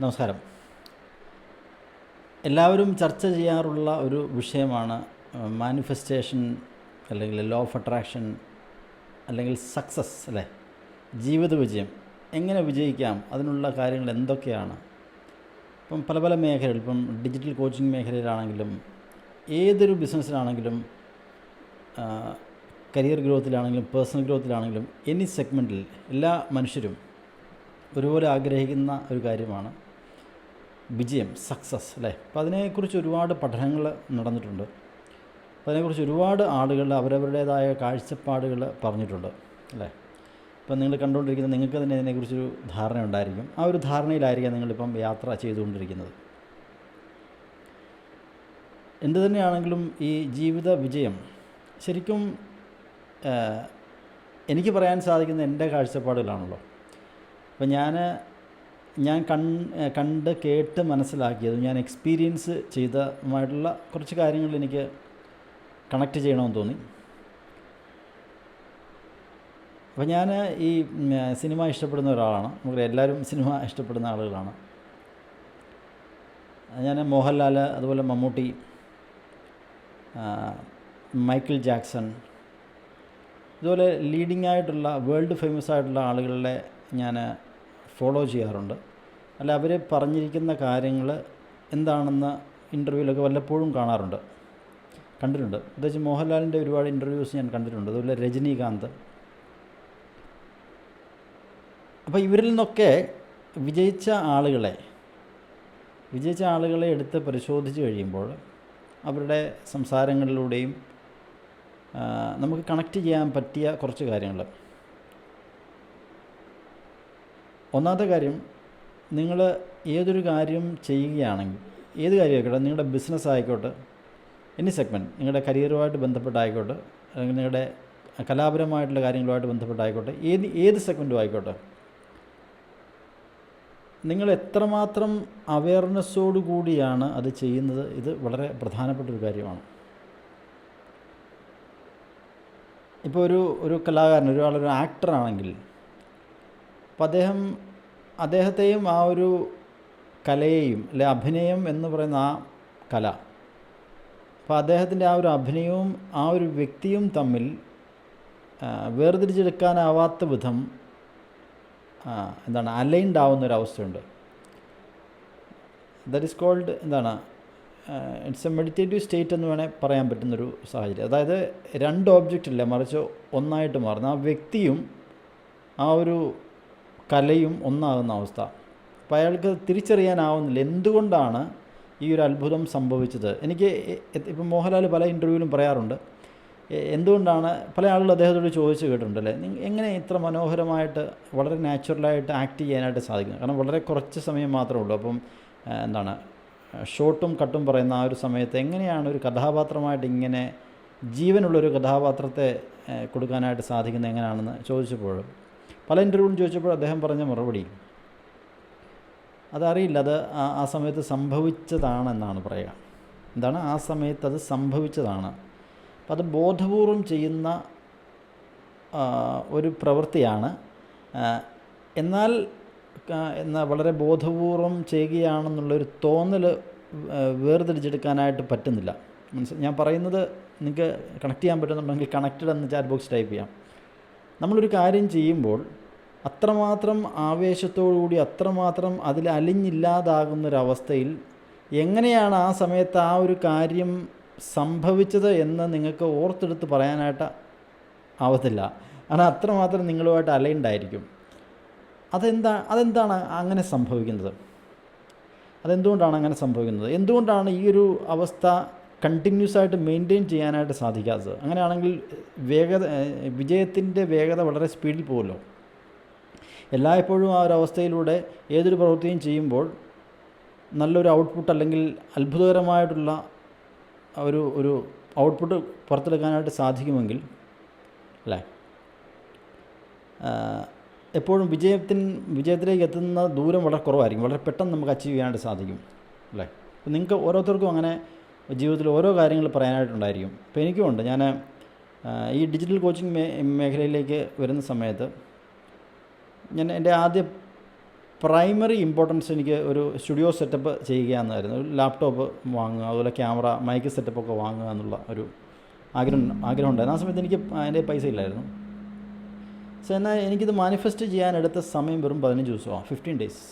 നമസ്കാരം. എല്ലാവരും ചർച്ച ചെയ്യാറുള്ള ഒരു വിഷയമാണ് മാനിഫെസ്റ്റേഷൻ അല്ലെങ്കിൽ ലോ ഓഫ് അട്രാക്ഷൻ അല്ലെങ്കിൽ സക്സസ് അല്ലേ? ജീവിത വിജയം. എങ്ങനെ വിജയിക്കാം? അതിനുള്ള കാര്യങ്ങൾ എന്തൊക്കെയാണ്? ഇപ്പം പല പല മേഖലകൾ ഇപ്പം ഡിജിറ്റൽ കോച്ചിങ് മേഖലയിലാണെങ്കിലും ഏതൊരു ബിസിനസ്സിലാണെങ്കിലും കരിയർ ഗ്രോത്തിലാണെങ്കിലും പേഴ്സണൽ ഗ്രോത്തിലാണെങ്കിലും എനി സെഗ്മെന്റിൽ എല്ലാ മനുഷ്യരും ഒരുപോലെ ആഗ്രഹിക്കുന്ന ഒരു കാര്യമാണ് വിജയം സക്സസ് അല്ലേ? അപ്പോൾ അതിനെക്കുറിച്ച് ഒരുപാട് പഠനങ്ങൾ നടന്നിട്ടുണ്ട്. അപ്പോൾ അതിനെക്കുറിച്ച് ഒരുപാട് ആളുകൾ അവരവരുടേതായ കാഴ്ചപ്പാടുകൾ പറഞ്ഞിട്ടുണ്ട് അല്ലേ? ഇപ്പം നിങ്ങൾ കണ്ടുകൊണ്ടിരിക്കുന്ന നിങ്ങൾക്ക് തന്നെ ഇതിനെക്കുറിച്ചൊരു ധാരണ ഉണ്ടായിരിക്കും. ആ ഒരു ധാരണയിലായിരിക്കാം നിങ്ങളിപ്പം യാത്ര ചെയ്തുകൊണ്ടിരിക്കുന്നത്. എന്തു തന്നെയാണെങ്കിലും ഈ ജീവിത വിജയം ശരിക്കും എനിക്ക് പറയാൻ സാധിക്കുന്ന എന്റെ കാഴ്ചപ്പാടുകളാണല്ലോ. അപ്പം ഞാൻ ഞാൻ കൺ കണ്ട് കേട്ട് മനസ്സിലാക്കിയതും ഞാൻ എക്സ്പീരിയൻസ് ചെയ്തതുമായിട്ടുള്ള കുറച്ച് കാര്യങ്ങൾ എനിക്ക് കണക്റ്റ് ചെയ്യണമെന്ന് തോന്നി. അപ്പോൾ ഞാൻ ഈ സിനിമ ഇഷ്ടപ്പെടുന്ന ഒരാളാണ്. നമുക്ക് എല്ലാവരും സിനിമ ഇഷ്ടപ്പെടുന്ന ആളുകളാണ്. ഞാൻ മോഹൻലാൽ അതുപോലെ മമ്മൂട്ടി മൈക്കിൾ ജാക്സൺ ഇതുപോലെ ലീഡിംഗ് ആയിട്ടുള്ള വേൾഡ് ഫേമസ് ആയിട്ടുള്ള ആളുകളെ ഞാൻ ഫോളോ ചെയ്യാറുണ്ട്. അല്ല അവർ പറഞ്ഞിരിക്കുന്ന കാര്യങ്ങൾ എന്താണെന്ന് ഇന്റർവ്യൂവിലൊക്കെ വല്ലപ്പോഴും കാണാറുണ്ട്. കണ്ടിട്ടുണ്ട്. പ്രത്യേകിച്ച് മോഹൻലാലിന്റെ ഒരുപാട് ഇന്റർവ്യൂസ് ഞാൻ കണ്ടിട്ടുണ്ട്. അതുപോലെ രജനീകാന്ത്. അപ്പോൾ ഇവരിൽ നിന്നൊക്കെ വിജയിച്ച ആളുകളെ വിജയിച്ച ആളുകളെ എടുത്ത് പരിശോധിച്ച് കഴിയുമ്പോൾ അവരുടെ സംസാരങ്ങളിലൂടെയും നമുക്ക് കണക്റ്റ് ചെയ്യാൻ പറ്റിയ കുറച്ച് കാര്യങ്ങൾ ഒന്നാമത്തെ കാര്യം നിങ്ങൾ ഏതൊരു കാര്യം ചെയ്യുകയാണെങ്കിൽ ഏത് കാര്യമായിക്കോട്ടെ നിങ്ങളുടെ ബിസിനസ് ആയിക്കോട്ടെ എനി സെഗ്മെന്റ് നിങ്ങളുടെ കരിയറുമായിട്ട് ബന്ധപ്പെട്ടായിക്കോട്ടെ അല്ലെങ്കിൽ നിങ്ങളുടെ കലാപരമായിട്ടുള്ള കാര്യങ്ങളുമായിട്ട് ബന്ധപ്പെട്ടായിക്കോട്ടെ ഏത് ഏത് സെഗ്മെന്റും ആയിക്കോട്ടെ നിങ്ങൾ എത്രമാത്രം അവയർനെസ്സോടു കൂടിയാണ് അത് ചെയ്യുന്നത്? ഇത് വളരെ പ്രധാനപ്പെട്ട ഒരു കാര്യമാണ്. ഇപ്പോൾ ഒരു ഒരു കലാകാരൻ ഒരാളൊരു ആക്ടറാണെങ്കിൽ അപ്പോൾ അദ്ദേഹം അദ്ദേഹത്തെയും ആ ഒരു കലയെയും അല്ലെ അഭിനയം എന്ന് പറയുന്ന ആ കല. അപ്പോൾ അദ്ദേഹത്തിന്റെ ആ ഒരു അഭിനയവും ആ ഒരു വ്യക്തിയും തമ്മിൽ വേർതിരിച്ചെടുക്കാനാവാത്ത വിധം എന്താണ് അലൈൻഡ് ആവുന്ന ഒരു അവസ്ഥയുണ്ട്. ദറ്റ് ഈസ് കോൾഡ് എന്താണ് ഇറ്റ്സ് എ മെഡിറ്റേറ്റീവ് സ്റ്റേറ്റ് എന്ന് വേണേൽ പറയാൻ പറ്റുന്നൊരു സാഹചര്യം. അതായത് രണ്ട് ഓബ്ജക്റ്റ് ഇല്ല മറിച്ച് ഒന്നായിട്ട് മാറുന്ന ആ വ്യക്തിയും ആ ഒരു കലയും ഒന്നാകുന്ന അവസ്ഥ. അപ്പോൾ അയാൾക്ക് തിരിച്ചറിയാനാവുന്നില്ല. എന്തുകൊണ്ടാണ് ഈ ഒരു അത്ഭുതം സംഭവിച്ചത്? എനിക്ക് ഇപ്പം മോഹൻലാൽ പല ഇന്റർവ്യൂവിലും പറയാറുണ്ട്. എന്തുകൊണ്ടാണ് പല ആളുകൾ അദ്ദേഹത്തോട് ചോദിച്ചു കേട്ടിട്ടുണ്ട് അല്ലേ എങ്ങനെ ഇത്ര മനോഹരമായിട്ട് വളരെ നാച്ചുറലായിട്ട് ആക്ട് ചെയ്യാനായിട്ട് സാധിക്കുന്നത് കാരണം വളരെ കുറച്ച് സമയം മാത്രമേ ഉള്ളൂ. അപ്പം എന്താണ് ഷോട്ടും കട്ടും പറയുന്ന ആ ഒരു സമയത്ത് എങ്ങനെയാണ് ഒരു കഥാപാത്രമായിട്ട് ഇങ്ങനെ ജീവനുള്ളൊരു കഥാപാത്രത്തെ കൊടുക്കാനായിട്ട് സാധിക്കുന്നത്? എങ്ങനെയാണെന്ന് ചോദിച്ചപ്പോൾ പല ഇന്റർവ്യൂവിലും ചോദിച്ചപ്പോൾ അദ്ദേഹം പറഞ്ഞ മറുപടി അതറിയില്ല അത് ആ സമയത്ത് സംഭവിച്ചതാണെന്നാണ് പറയുക. എന്താണ്? ആ സമയത്ത് അത് സംഭവിച്ചതാണ്. അപ്പം അത് ബോധപൂർവം ചെയ്യുന്ന ഒരു പ്രവൃത്തിയാണ്. എന്നാൽ എന്നാൽ വളരെ ബോധപൂർവം ചെയ്യുകയാണെന്നുള്ളൊരു തോന്നൽ വേർതിരിച്ചെടുക്കാനായിട്ട് പറ്റുന്നില്ല. മനസ്സിൽ ഞാൻ പറയുന്നത് നിങ്ങൾക്ക് കണക്ട് ചെയ്യാൻ പറ്റുന്നുണ്ടെങ്കിൽ കണക്റ്റഡ് എന്ന് ചാറ്റ് ബോക്സ് ടൈപ്പ് ചെയ്യാം. നമ്മളൊരു കാര്യം ചെയ്യുമ്പോൾ അത്രമാത്രം ആവേശത്തോടുകൂടി അത്രമാത്രം അതിൽ അലിഞ്ഞില്ലാതാകുന്നൊരവസ്ഥയിൽ എങ്ങനെയാണ് ആ സമയത്ത് ആ ഒരു കാര്യം സംഭവിച്ചത് എന്ന് നിങ്ങൾക്ക് ഓർത്തെടുത്ത് പറയാനായിട്ട് ആവത്തില്ല. കാരണം അത്രമാത്രം നിങ്ങളുമായിട്ട് അലൈൻഡായിരിക്കും. അതെന്താ അതെന്താണ് അങ്ങനെ സംഭവിക്കുന്നത്? അതെന്തുകൊണ്ടാണ് അങ്ങനെ സംഭവിക്കുന്നത്? എന്തുകൊണ്ടാണ് ഈ ഒരു അവസ്ഥ കണ്ടിന്യൂസ് ആയിട്ട് മെയിന്റെയിൻ ചെയ്യാനായിട്ട് സാധിക്കാത്തത് അങ്ങനെയാണെങ്കിൽ വേഗത വിജയത്തിന്റെ വേഗത വളരെ സ്പീഡിൽ പോകുമല്ലോ. എല്ലായ്പ്പോഴും ആ ഒരു അവസ്ഥയിലൂടെ ഏതൊരു പ്രവൃത്തിയും ചെയ്യുമ്പോൾ നല്ലൊരു ഔട്ട്പുട്ട് അല്ലെങ്കിൽ അത്ഭുതകരമായിട്ടുള്ള ഒരു ഒരു ഔട്ട്പുട്ട് പുറത്തെടുക്കാനായിട്ട് സാധിക്കുമെങ്കിൽ അല്ലേ? എപ്പോഴും വിജയത്തിന് വിജയത്തിലേക്ക് എത്തുന്ന ദൂരം വളരെ കുറവായിരിക്കും. വളരെ പെട്ടെന്ന് നമുക്ക് അച്ചീവ് ചെയ്യാനായിട്ട് സാധിക്കും അല്ലേ? നിങ്ങൾക്ക് ഓരോരുത്തർക്കും അങ്ങനെ ജീവിതത്തിൽ ഓരോ കാര്യങ്ങൾ പറയാനായിട്ടുണ്ടായിരിക്കും. ഇപ്പോൾ എനിക്കുമുണ്ട് ഞാൻ ഈ ഡിജിറ്റൽ കോച്ചിങ് മേ മേഖലയിലേക്ക് വരുന്ന സമയത്ത് ഞാൻ എന്റെ ആദ്യ പ്രൈമറി ഇമ്പോർട്ടൻസ് എനിക്ക് ഒരു സ്റ്റുഡിയോ സെറ്റപ്പ് ചെയ്യുക എന്നായിരുന്നു ഒരു ലാപ്ടോപ്പ് വാങ്ങുക അതുപോലെ ക്യാമറ മൈക്ക് സെറ്റപ്പൊക്കെ വാങ്ങുക എന്നുള്ള ഒരു ആഗ്രഹം ആഗ്രഹം ഉണ്ടായിരുന്നു. ആ സമയത്ത് എനിക്ക് അതിന്റെ പൈസ ഇല്ലായിരുന്നു. സോ എന്നാൽ എനിക്കിത് മാനിഫെസ്റ്റ് ചെയ്യാൻ എടുത്ത സമയം വെറും പതിനഞ്ച് ദിവസമാണ് ഫിഫ്റ്റീൻ ഡേയ്സ്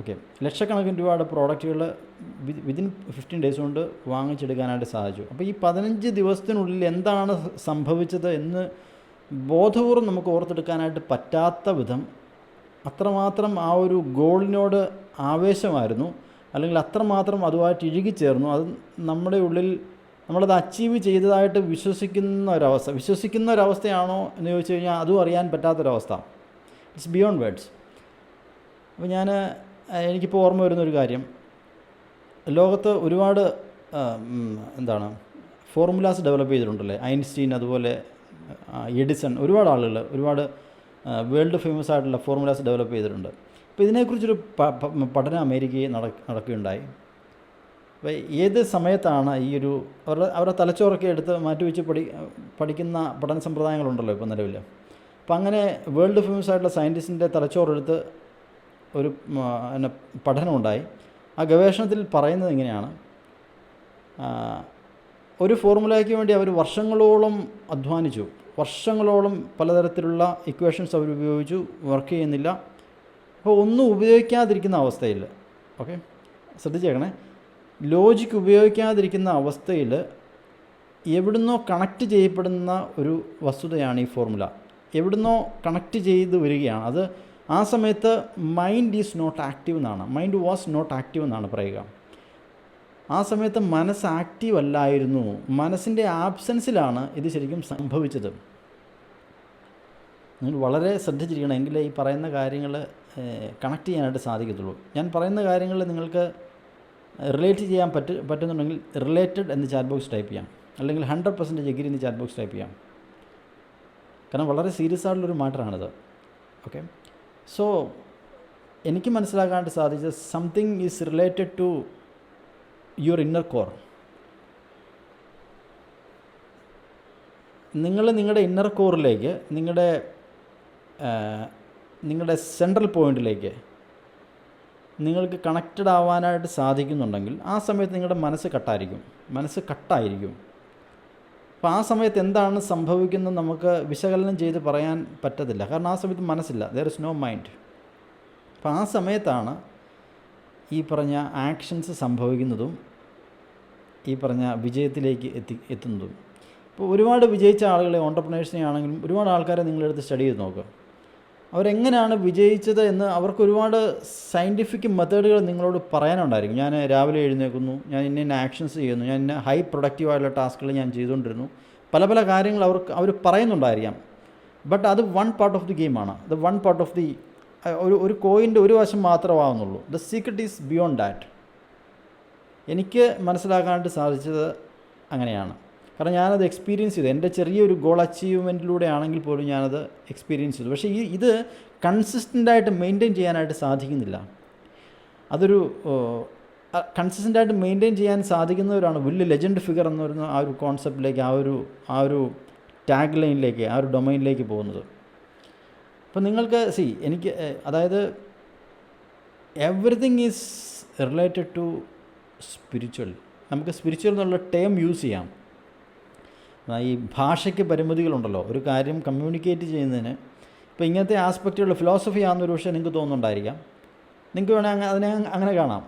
ഓക്കെ ലക്ഷക്കണക്കിന് രൂപയുടെ പ്രോഡക്റ്റുകൾ വിതിൻ ഫിഫ്റ്റീൻ ഡേയ്സ് കൊണ്ട് വാങ്ങിച്ചെടുക്കാനായിട്ട് സാധിച്ചു. അപ്പോൾ ഈ പതിനഞ്ച് ദിവസത്തിനുള്ളിൽ എന്താണ് സംഭവിച്ചത് എന്ന് ബോധപൂർവം നമുക്ക് ഓർത്തെടുക്കാനായിട്ട് പറ്റാത്ത വിധം അത്രമാത്രം ആ ഒരു ഗോളിനോട് ആവേശമായിരുന്നു. അല്ലെങ്കിൽ അത്രമാത്രം അതുമായിട്ട് ഇഴുകിച്ചേർന്നു അത് നമ്മുടെ ഉള്ളിൽ നമ്മളത് അച്ചീവ് ചെയ്തതായിട്ട് വിശ്വസിക്കുന്ന ഒരവസ്ഥ. വിശ്വസിക്കുന്ന ഒരവസ്ഥയാണോ എന്ന് ചോദിച്ചു കഴിഞ്ഞാൽ അതും അറിയാൻ പറ്റാത്തൊരവസ്ഥ. ഇറ്റ്സ് ബിയോണ്ട് വേർഡ്സ് അപ്പോൾ ഞാൻ എനിക്കിപ്പോൾ ഓർമ്മ വരുന്നൊരു കാര്യം. ലോകത്ത് ഒരുപാട് എന്താണ് ഫോർമുലാസ് ഡെവലപ്പ് ചെയ്തിട്ടുണ്ടല്ലേ? ഐൻസ്റ്റീൻ അതുപോലെ എഡിസൺ ഒരുപാട് ആളുകൾ ഒരുപാട് വേൾഡ് ഫേമസ് ആയിട്ടുള്ള ഫോർമുലാസ് ഡെവലപ്പ് ചെയ്തിട്ടുണ്ട്. അപ്പോൾ ഇതിനെക്കുറിച്ചൊരു പഠനം അമേരിക്കയിൽ നട നടക്കുകയുണ്ടായി. അപ്പോൾ ഏത് സമയത്താണ് ഈ ഒരു അവരുടെ അവരുടെ തലച്ചോറൊക്കെ എടുത്ത് മാറ്റിവെച്ച് പഠി പഠിക്കുന്ന പഠന സമ്പ്രദായങ്ങളുണ്ടല്ലോ ഇപ്പോൾ നിലവിൽ അപ്പോൾ അങ്ങനെ വേൾഡ് ഫേമസ് ആയിട്ടുള്ള സയന്റിസ്റ്റിന്റെ തലച്ചോറെടുത്ത് ഒരു പിന്നെ പഠനമുണ്ടായി. ആ ഗവേഷണത്തിൽ പറയുന്നത് ഇങ്ങനെയാണ്. ഒരു ഫോർമുലയ്ക്ക് വേണ്ടി അവർ വർഷങ്ങളോളം അധ്വാനിച്ചു. വർഷങ്ങളോളം പലതരത്തിലുള്ള ഇക്വേഷൻസ് അവർ ഉപയോഗിച്ചു. വർക്ക് ചെയ്യുന്നില്ല. അപ്പോൾ ഒന്നും ഉപയോഗിക്കാതിരിക്കുന്ന അവസ്ഥയിൽ ഓക്കെ ശ്രദ്ധിച്ചേക്കണേ. ലോജിക്ക് ഉപയോഗിക്കാതിരിക്കുന്ന അവസ്ഥയിൽ എവിടുന്നോ കണക്റ്റ് ചെയ്യപ്പെടുന്ന ഒരു വസ്തുതയാണ് ഈ ഫോർമുല എവിടുന്നോ കണക്റ്റ് ചെയ്ത് വരികയാണ്. അത് ആ സമയത്ത് മൈൻഡ് ഈസ് നോട്ട് ആക്റ്റീവ് എന്നാണ്. മൈൻഡ് വാസ് നോട്ട് ആക്റ്റീവ് എന്നാണ് പറയുക. ആ സമയത്ത് മനസ്സ് ആക്റ്റീവ് അല്ലായിരുന്നു. മനസ്സിന്റെ ആബ്സൻസിലാണ് ഇത് ശരിക്കും സംഭവിച്ചത്. നിങ്ങൾ വളരെ ശ്രദ്ധിച്ചിരിക്കണം. എങ്കിലേ ഈ പറയുന്ന കാര്യങ്ങൾ കണക്ട് ചെയ്യാനായിട്ട് സാധിക്കത്തുള്ളൂ. ഞാൻ പറയുന്ന കാര്യങ്ങൾ നിങ്ങൾക്ക് റിലേറ്റ് ചെയ്യാൻ പറ്റ പറ്റുന്നുണ്ടെങ്കിൽ റിലേറ്റഡ് എന്ന് ചാറ്റ് ബോക്സ് ടൈപ്പ് ചെയ്യാം. അല്ലെങ്കിൽ ഹൺഡ്രഡ് പെർസെന്റേജ് എഗ്രി എന്ന് ചാറ്റ് ബോക്സ് ടൈപ്പ് ചെയ്യാം. കാരണം വളരെ സീരിയസ് ആയിട്ടുള്ളൊരു മാറ്ററാണിത് ഓക്കെ സോ എനിക്ക് മനസ്സിലാക്കാനായിട്ട് സാധിച്ചത് something is related to your inner core നിങ്ങൾ നിങ്ങളുടെ ഇന്നർ കോറിലേക്ക് നിങ്ങളുടെ നിങ്ങളുടെ സെൻട്രൽ പോയിന്റിലേക്ക് നിങ്ങൾക്ക് കണക്റ്റഡ് ആവാനായിട്ട് സാധിക്കുന്നുണ്ടെങ്കിൽ ആ സമയത്ത് നിങ്ങളുടെ മനസ്സ് കട്ടായിരിക്കും. മനസ്സ് കട്ടായിരിക്കും. അപ്പോൾ ആ സമയത്ത് എന്താണ് സംഭവിക്കുന്നത് നമുക്ക് വിശകലനം ചെയ്ത് പറയാൻ പറ്റത്തില്ല. കാരണം ആ സമയത്ത് മനസ്സില്ല. ദർ ഇസ് നോ മൈൻഡ് അപ്പോൾ ആ സമയത്താണ് ഈ പറഞ്ഞ ആക്ഷൻസ് സംഭവിക്കുന്നതും ഈ പറഞ്ഞ വിജയത്തിലേക്ക് എത്തി എത്തുന്നതും. ഇപ്പോൾ ഒരുപാട് വിജയിച്ച ആളുകളെ ഓണ്ടർപ്രണേഴ്സിനെ ആണെങ്കിലും ഒരുപാട് ആൾക്കാരെ നിങ്ങളെടുത്ത് സ്റ്റഡി ചെയ്ത് നോക്കുക അവരെങ്ങനെയാണ് വിജയിച്ചത് എന്ന് അവർക്ക് ഒരുപാട് സയന്റിഫിക് മെത്തേഡുകൾ നിങ്ങളോട് പറയാനുണ്ടായിരിക്കും. ഞാൻ രാവിലെ എഴുന്നേൽക്കുന്നു ഞാൻ ഇന്ന ഇന്ന ആക്ഷൻസ് ചെയ്യുന്നു ഞാൻ ഇന്ന ഹൈ പ്രൊഡക്റ്റീവായിട്ടുള്ള ടാസ്കുകൾ ഞാൻ ചെയ്തുകൊണ്ടിരുന്നു. പല പല കാര്യങ്ങൾ അവർക്ക് അവർ പറയുന്നുണ്ടായിരിക്കാം. ബട്ട് അത് വൺ പാർട്ട് ഓഫ് ദി ഗെയിമാണ് അത് വൺ പാർട്ട് ഓഫ് ദി ഒരു ഒരു കോയിന്റെ ഒരു വശം മാത്രമാവുന്നുള്ളൂ. The secret is beyond that എനിക്ക് മനസ്സിലാക്കാനായിട്ട് സാധിച്ചത് അങ്ങനെയാണ്. കാരണം ഞാനത് എക്സ്പീരിയൻസ് ചെയ്തു. എന്റെ ചെറിയൊരു ഗോൾ അച്ചീവ്മെന്റിലൂടെ ആണെങ്കിൽ പോലും ഞാനത് എക്സ്പീരിയൻസ് ചെയ്തു. പക്ഷേ ഈ ഇത് കൺസിസ്റ്റന്റായിട്ട് മെയിന്റെയിൻ ചെയ്യാനായിട്ട് സാധിക്കുന്നില്ല. അതൊരു കൺസിസ്റ്റന്റായിട്ട് മെയിന്റെയിൻ ചെയ്യാൻ സാധിക്കുന്നവരാണ് വലിയ ലെജൻഡ് ഫിഗർ എന്ന് പറയുന്ന ആ ഒരു കോൺസെപ്റ്റിലേക്ക് ആ ഒരു ആ ഒരു ടാഗ് ലൈനിലേക്ക് ആ ഒരു ഡൊമൈനിലേക്ക് പോകുന്നത്. അപ്പോൾ നിങ്ങൾക്ക് സി എനിക്ക് അതായത് everything is related to spiritual നമുക്ക് സ്പിരിച്വൽ എന്നുള്ള ടേം യൂസ് ചെയ്യാം. ഈ ഭാഷയ്ക്ക് പരിമിതികളുണ്ടല്ലോ. ഒരു കാര്യം കമ്മ്യൂണിക്കേറ്റ് ചെയ്യുന്നതിന്. ഇപ്പോൾ ഇങ്ങനത്തെ ആസ്പെക്റ്റുള്ള ഫിലോസഫി ആണെന്നൊരു പക്ഷേ നിങ്ങൾക്ക് തോന്നുന്നുണ്ടായിരിക്കാം. നിങ്ങൾക്ക് വേണമെങ്കിൽ അതിനെ അങ്ങനെ കാണാം.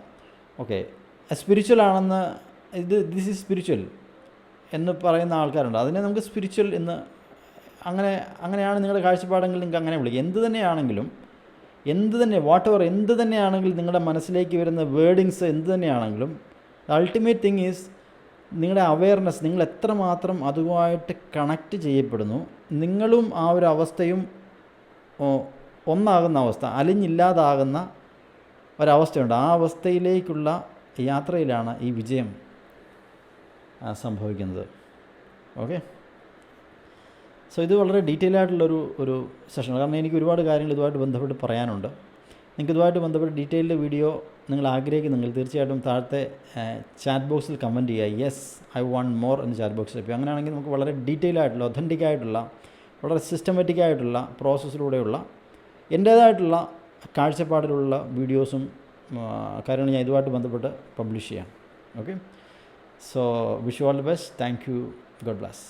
ഓക്കെ സ്പിരിച്വൽ ആണെന്ന് ഇത് ദിസ് ഈസ് സ്പിരിച്വൽ എന്ന് പറയുന്ന ആൾക്കാരുണ്ട്. അതിനെ നമുക്ക് സ്പിരിച്വൽ എന്ന് അങ്ങനെ അങ്ങനെയാണ് നിങ്ങളുടെ കാഴ്ചപ്പാടെങ്കിൽ നിങ്ങൾക്ക് അങ്ങനെ വിളിക്കുക എന്ത് തന്നെയാണെങ്കിലും എന്ത് തന്നെ വാട്ട് എവർ എന്ത് തന്നെയാണെങ്കിലും നിങ്ങളുടെ മനസ്സിലേക്ക് വരുന്ന വേർഡിങ്സ് എന്ത് തന്നെയാണെങ്കിലും അൾട്ടിമേറ്റ് തിങ് ഈസ് നിങ്ങളുടെ അവയർനെസ് നിങ്ങൾ എത്രമാത്രം അതുമായിട്ട് കണക്റ്റ് ചെയ്യപ്പെടുന്നു നിങ്ങളും ആ ഒരു അവസ്ഥയും ഒന്നാകുന്ന അവസ്ഥ അലിഞ്ഞില്ലാതാകുന്ന ഒരവസ്ഥയുണ്ട്. ആ അവസ്ഥയിലേക്കുള്ള യാത്രയിലാണ് ഈ വിജയം സംഭവിക്കുന്നത്. ഓക്കെ സോ ഇത് വളരെ ഡീറ്റെയിൽ ആയിട്ടുള്ളൊരു ഒരു സെഷനാണ് കാരണം എനിക്ക് ഒരുപാട് കാര്യങ്ങൾ ഇതുമായിട്ട് ബന്ധപ്പെട്ട് പറയാനുണ്ട്. നിങ്ങൾക്ക് ഇതുമായിട്ട് ബന്ധപ്പെട്ട് ഡീറ്റെയിൽഡ് വീഡിയോ നിങ്ങൾ ആഗ്രഹിക്കുന്നെങ്കിൽ തീർച്ചയായിട്ടും താഴത്തെ ചാറ്റ് ബോക്സിൽ കമന്റ് ചെയ്യുക. യെസ് ഐ വാണ്ട് മോർ എന്ന് ചാറ്റ് ബോക്സിൽ ഇപ്പോൾ അങ്ങനെയാണെങ്കിൽ നമുക്ക് വളരെ ഡീറ്റെയിൽ ആയിട്ടുള്ള ഒഥന്റിക് ആയിട്ടുള്ള വളരെ സിസ്റ്റമാറ്റിക് ആയിട്ടുള്ള പ്രോസസ്സിലൂടെയുള്ള എന്റേതായിട്ടുള്ള കാഴ്ചപ്പാടിലുള്ള വീഡിയോസും കാര്യങ്ങൾ ഞാൻ ഇതുമായിട്ട് ബന്ധപ്പെട്ട് പബ്ലിഷ് ചെയ്യാം. Okay so wish all the best thank you God bless